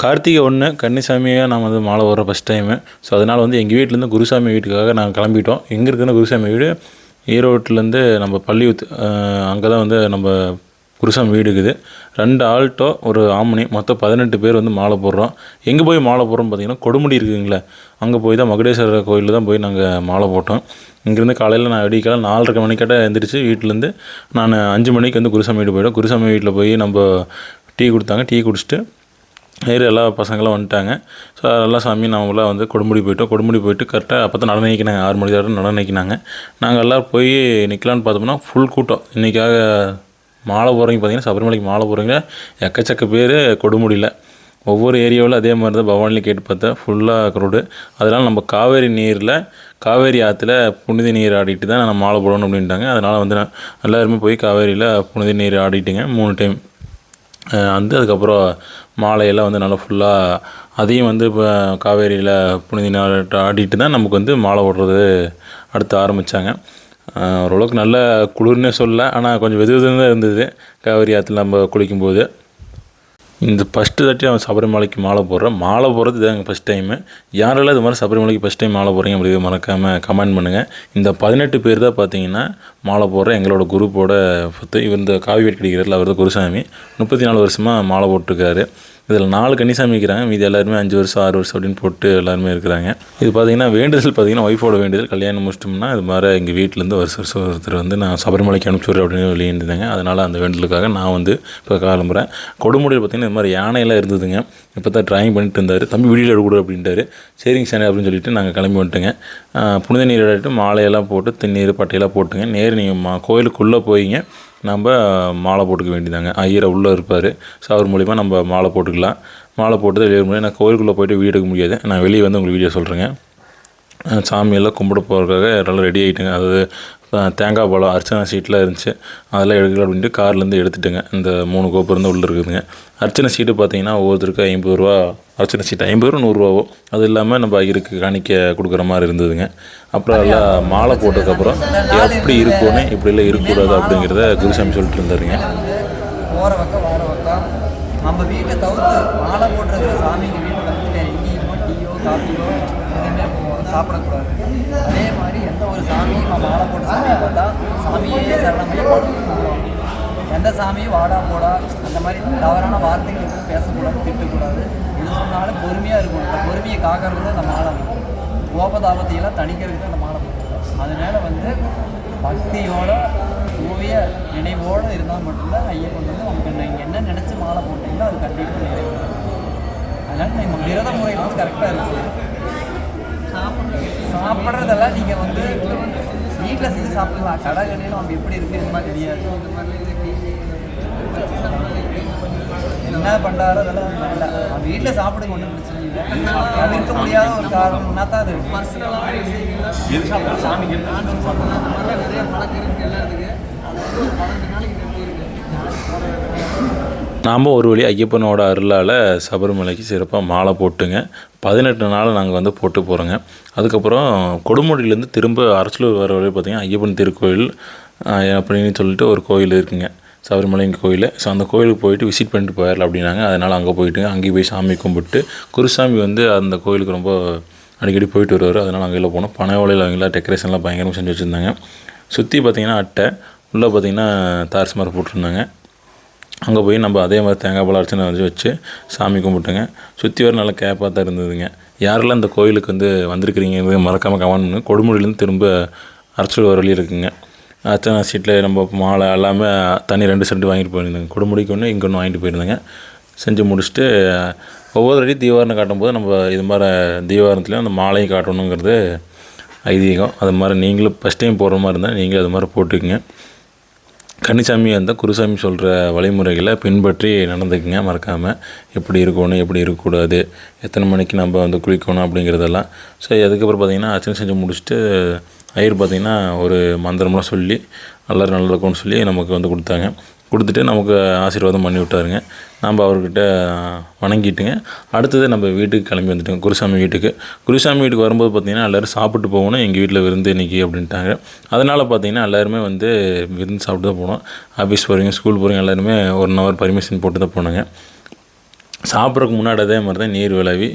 கார்த்திகை ஒன்று கன்னிசாமியாக நான் வந்து மாலை வர ஃபஸ்ட் டைமு ஸோ அதனால் வந்து எங்கள் வீட்டிலேருந்து குருசாமி வீட்டுக்காக நாங்கள் கிளம்பிட்டோம். எங்கே இருக்குன்னு குருசாமி வீடு ஈரோட்டிலேருந்து நம்ம பள்ளியூத் அங்கே தான் வந்து நம்ம குருசாமி வீடு இருக்குது. ரெண்டு ஆல்ட்டோ ஒரு ஆம்னி மொத்தம் பதினெட்டு பேர் வந்து மாலை போடுறோம். எங்கே போய் மாலை போடுறோம்னு பார்த்தீங்கன்னா கொடுமுடி இருக்குங்களே அங்கே போய் தான் மகுடேஸ்வரர் கோயிலில் தான் போய் நாங்கள் மாலை போட்டோம். இங்கேருந்து காலையில் நான் விடியக்காலம் நாலரை மணிக்கிட்ட எழுந்திரிச்சு வீட்டிலேருந்து நான் அஞ்சு மணிக்கு வந்து குருசாமி வீடு போய்டும் குருசாமி வீட்டில் போய் நம்ம டீ கொடுத்தாங்க. டீ குடிச்சிட்டு நேர் எல்லா பசங்களும் வந்துட்டாங்க. ஸோ அதெல்லாம் சாமி நாமெல்லாம் வந்து கொடுமுடி போயிட்டோம். கொடுமுடி போயிட்டு கரெக்டாக அப்போ தான் நடன நிற்கினாங்க ஆறு மணி நேரம் நடன நிற்கினாங்க நாங்கள் எல்லோரும் போய் நிற்கலான்னு பார்த்தோம்னா ஃபுல் கூட்டம். இன்றைக்காக மாலை போகிறவங்க பார்த்தீங்கன்னா சபரிமலைக்கு மாலை போகிறவங்க எக்கச்சக்க பேர் கொடுமுடியில். ஒவ்வொரு ஏரியாவில் அதே மாதிரி தான் பவானிலையும் கேட்டு பார்த்தா ஃபுல்லாக க்ரௌடு அதனால் நம்ம காவேரி நீரில் காவேரி ஆற்றுல புனித நீர் ஆடிட்டு தான் நம்ம மாலை போடணும் அப்படின்ட்டாங்க. அதனால் வந்து நான் எல்லாருமே போய் காவேரியில் புனித நீர் ஆடிட்டுங்க. மூணு டைம் வந்து அதுக்கப்புறம் மாலையெல்லாம் வந்து நல்லா ஃபுல்லாக அதையும் வந்து இப்போ காவேரியில் புனித நீராட்டு ஆடிட்டு தான் நமக்கு வந்து மாலை ஓடுறது அடுத்து ஆரம்பித்தாங்க ஓரளவுக்கு நல்ல குளிர்னே சொல்லல ஆனால் கொஞ்சம் வெது வெதுன்னு தான் இருந்தது. காவேரி ஆற்றுல நம்ம குளிக்கும்போது. இந்த ஃபஸ்ட்டு தாட்டி அவன் சபரிமலைக்கு மாலை போடுறேன். மாலை போடுறது இதாங்க ஃபஸ்ட் டைமு யாரெல்லாம் இது மாதிரி சபரிமலைக்கு ஃபஸ்ட் டைம் மாலை போகிறீங்க அப்படி மறக்காமல் கமெண்ட் பண்ணுங்கள் இந்த பதினெட்டு பேர் தான் பார்த்தீங்கன்னா மாலை போடுற எங்களோட குரூப்போட ஃபஸ்ட்டு இவர் இந்த காவி வேட் கிடைக்கிறாரில் அவர் தான் குருசாமி. முப்பத்தி நாலு வருஷமாக மாலை போட்டிருக்காரு. இதில் நாலு கன்னிசாமி இருக்கிறாங்க. மீதி எல்லாருமே அஞ்சு வருஷம் ஆறு வருஷம் அப்படின்னு போட்டு எல்லாருமே இருக்கிறாங்க. இது பார்த்தீங்கன்னா வேண்டுதல் பார்த்தீங்கன்னா ஒய்ஃபோட வேண்டுதல் கல்யாணம் முடிச்சிட்டோம்னா இது மாதிரி எங்கள் வீட்டிலேருந்து வருஷம் வருஷம் ஒருத்தர் வந்து நான் சபரிமலைக்கு அனுப்பிச்சுடுறேன் அப்படின்னு வெளியிருந்தாங்க அதனால் அந்த வேண்டுதலுக்காக நான் வந்து இப்போ கிளம்புறேன். கொடுமுடியில் பார்த்தீங்கன்னா இது மாதிரி யானையெல்லாம் இருந்ததுங்க. இப்போ தான் ட்ராயிங் பண்ணிட்டு இருந்தார். தம்பி வீடியோ எடுக்கூட அப்படின்ட்டாரு. சரிங்க சார் அப்படின்னு சொல்லிட்டு நாங்கள் கிளம்பி வந்துட்டுங்க. புனித நீர் எடுத்து மாலையெல்லாம் போட்டு தண்ணீர் பட்டையெல்லாம் போட்டுங்க. நேர் நீங்கள் மா கோயிலுக்குள்ளே போயிங்க. நம்ம மாலை போட்டுக்க வேண்டியதாங்க ஐயரை உள்ளே இருப்பார். ஸோ அவர் மூலிமா நம்ம மாலை போட்டுக்கலாம். மாலை போட்டு வெளியே முடியும் நான் கோயிலுக்குள்ளே போயிட்டு வீடு எடுக்க முடியாது. நான் வெளியே வந்து உங்களுக்கு வீடியோ சொல்கிறேங்க சாமியெல்லாம் கும்பிட போகிறதுக்காக எல்லாம் ரெடி ஆகிட்டேங்க அதாவது தேங்காய் பழம் அர்ச்சனை சீட்லாம் இருந்துச்சு. அதெல்லாம் எடுக்கலாம் அப்படின்ட்டு கார்லேருந்து எடுத்துட்டுங்க. இந்த மூணு கோப்பர் வந்து உள்ளே இருக்குதுங்க. அர்ச்சனை சீட்டு பார்த்தீங்கன்னா ஒவ்வொருத்தருக்கு ஐம்பது ரூபா அர்ச்சனை சீட்டு ஐம்பது ரூபா நூறுரூவாவோ அது இல்லாமல் நம்ம ஐயருக்கு காணிக்க கொடுக்குற மாதிரி இருந்ததுங்க. அப்புறம் எல்லாம் மாலை போட்டதுக்கப்புறம் எப்படி இருக்கும்னு இப்படிலாம் இருக்கக்கூடாது அப்படிங்கிறத குருசாமி சொல்லிட்டு இருந்தாருங்க. போகிற பக்கம் பக்கம். நம்ம வீட்டை தவிர்த்து மாலை வீட்டில் எங்கேயுமோ டீயோ காஃபியோ எதுவுமே சாப்பிடக்கூடாது. அதே மாதிரி ஒரு சாமியும் நம்ம மாலை போட்ட சாமியை பார்த்தா சாமியே சரணமையே எந்த சாமியும் வாடா போடா அந்த மாதிரி தவறான வார்த்தைகள் எதுவும் பேசக்கூடாது திட்டக்கூடாது எது சொன்னாலும் பொறுமையாக இருக்கும் அந்த பொறுமையை காக்கிறது அந்த மாலை கோபதாபத்தையெல்லாம் தணிக்கிறதுக்கு அந்த மாலை போட்டுருக்கோம் அதனால வந்து பக்தியோட ஓவிய நினைவோடு இருந்தால் மட்டும்தான் ஐயப்பன் வந்து நமக்கு நீங்கள் என்ன நினச்சி மாலை போட்டீங்களோ அது கண்டிப்பாக நிறைவேறும் அதனால் நம்ம விரத முறை வந்து கரெக்டாக இருக்குது சாப்பிட்றதெல்லாம் நீங்கள் வந்து வீட்டில் செஞ்சு சாப்பிடலாம் கடை கடையில் நம்ம எப்படி இருக்குது இது மாதிரி தெரியாது. என்ன பண்ணுறாரோ அதெல்லாம் நம்ம வீட்டில் சாப்பிடுங்க ஒன்றும் பிரச்சனை இல்லை. தவிர்க்க முடியாத ஒரு காரணம்னா தான் அது? நிறைய பழக்கம் இருக்குது எல்லாத்துக்கு நாம் ஒரு வழி ஐயப்பனோட அருளால் சபரிமலைக்கு சிறப்பாக மாலை போட்டுங்க. பதினெட்டு நாள் நாங்கள் வந்து போட்டு போகிறோங்க அதுக்கப்புறம் கொடுமுடியிலேருந்து திரும்ப அரசலூர் வர வழி பார்த்திங்கன்னா ஐயப்பன் திருக்கோயில் அப்படின்னு சொல்லிட்டு ஒரு கோயில் இருக்குங்க. சபரிமலைங்க கோயில். ஸோ அந்த கோயிலுக்கு போயிட்டு விசிட் பண்ணிட்டு போயிடலாம் அப்படின்னாங்க. அதனால் அங்கே போயிட்டுங்க அங்கேயும் போய் சாமி கும்பிட்டு குருசாமி வந்து அந்த கோயிலுக்கு ரொம்ப அடிக்கடி போயிட்டு வருவார். அதனால் அங்கெல்லாம் போனோம். பனை ஓலையில் அவங்களாம் டெக்கரேஷன்லாம் பயங்கரமாக செஞ்சு வச்சுருந்தாங்க. சுற்றி பார்த்திங்கன்னா அட்டை உள்ளே பார்த்திங்கன்னா தார்ஸ் மாதிரி போட்டிருந்தாங்க. அங்கே போய் நம்ம அதே மாதிரி தேங்காய் பழம் அர்ச்சனை வச்சு வச்சு சாமி கும்பிட்டுங்க. சுற்றி வர நல்ல கேப்பாக தான் இருந்ததுங்க. யாரெல்லாம் இந்த கோயிலுக்கு வந்து வந்திருக்கிறீங்கிறது மறக்காமல் கமெண்ட் பண்ணுங்க. கொடுமுடியிலேருந்து திரும்ப அரைச்சல் வர வழி இருக்குங்க. அர்ச்சனை சீட்டில் நம்ம மாலை எல்லாமே தண்ணி ரெண்டு செட்டு வாங்கிட்டு போயிருந்தேங்க. கொடுமுடிக்கு ஒன்று இங்கே ஒன்று வாங்கிட்டு போயிருந்தேங்க. செஞ்சு முடிச்சுட்டு ஒவ்வொரு அடி தீவாரணம் காட்டும்போது நம்ம இது மாதிரி தீவாரணத்துலேயும் அந்த மாலையும் காட்டணுங்கிறது ஐதீகம். அது மாதிரி நீங்களும் ஃபஸ்ட் டைம் போடுற மாதிரி இருந்தால் நீங்களும் அது மாதிரி போட்டுக்குங்க. கன்னிசாமி அந்த குருசாமி சொல்கிற வழிமுறைகளை பின்பற்றி நடந்துக்குங்க மறக்காமல் எப்படி இருக்கணும் எப்படி இருக்கக்கூடாது எத்தனை மணிக்கு நம்ம வந்து குளிக்கணும் அப்படிங்கிறதெல்லாம். ஸோ அதுக்கப்புறம் பார்த்திங்கன்னா அர்ச்சனை செஞ்சு முடிச்சுட்டு ஐயர் பார்த்திங்கன்னா ஒரு மந்திரம்லாம் சொல்லி எல்லோரும் நல்லா இருக்கும்னு சொல்லி நமக்கு வந்து கொடுத்தாங்க. கொடுத்துட்டு நமக்கு ஆசீர்வாதம் பண்ணி விட்டாருங்க. நம்ம அவர்கிட்ட வணங்கிட்டுங்க. அடுத்தது நம்ம வீட்டுக்கு கிளம்பி வந்துட்டோம் குருசாமி வீட்டுக்கு. குருசாமி வீட்டுக்கு வரும்போது பார்த்திங்கன்னா எல்லோரும் சாப்பிட்டு போகணும். எங்கள் வீட்டில் விருந்து இன்றைக்கி அப்படின்ட்டாங்க. அதனால் பார்த்திங்கன்னா எல்லாருமே வந்து விருந்து சாப்பிட்டு தான் போனோம். ஆஃபீஸ் போகிறீங்க ஸ்கூல் போகிறீங்க எல்லாருமே ஒன் ஹவர் பர்மிஷன் போட்டு தான் போனாங்க. சாப்பிட்றதுக்கு முன்னாடி அதே மாதிரி தான் நீர் விளைவி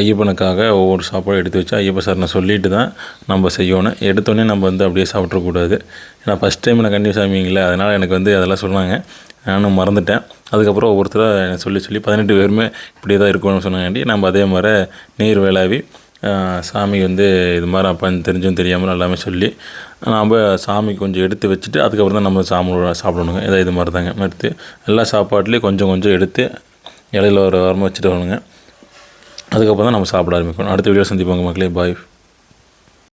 ஐயப்பனுக்காக ஒவ்வொரு சாப்பாடும் எடுத்து வச்சு ஐயப்ப சரணை சொல்லிட்டு தான் நம்ம செய்யணும். எடுத்தோடனே நம்ம வந்து அப்படியே சாப்பிட்றக்கூடாது ஏன்னா ஃபஸ்ட் டைம் நான் கண்டிப்பாக சாமிங்களே அதனால் எனக்கு வந்து அதெல்லாம் சொன்னாங்க. நானும் மறந்துட்டேன். அதுக்கப்புறம் ஒவ்வொருத்தராக சொல்லி சொல்லி பதினெட்டு பேருமே இப்படி தான் இருக்கணும்னு சொன்னாங்காண்டி. நம்ம அதே மாதிரி நீர் விளாவி சாமி வந்து இது மாதிரி அப்போ தெரிஞ்சும் தெரியாமல் எல்லாமே சொல்லி நாம் சாமி கொஞ்சம் எடுத்து வச்சுட்டு அதுக்கப்புறம் தான் நம்ம சாமி சாப்பிடணுங்க இதை இது மாதிரி தாங்க. எடுத்து எல்லா சாப்பாட்லேயும் கொஞ்சம் கொஞ்சம் எடுத்து இலையில ஒரு வாரமாக வச்சுட்டு வரணுங்க. அதுக்கப்புறம் தான் நம்ம சாப்பிட ஆரம்பிக்கணும். அடுத்த வீடியோ சந்திப்பாங்க மக்களே. பாய்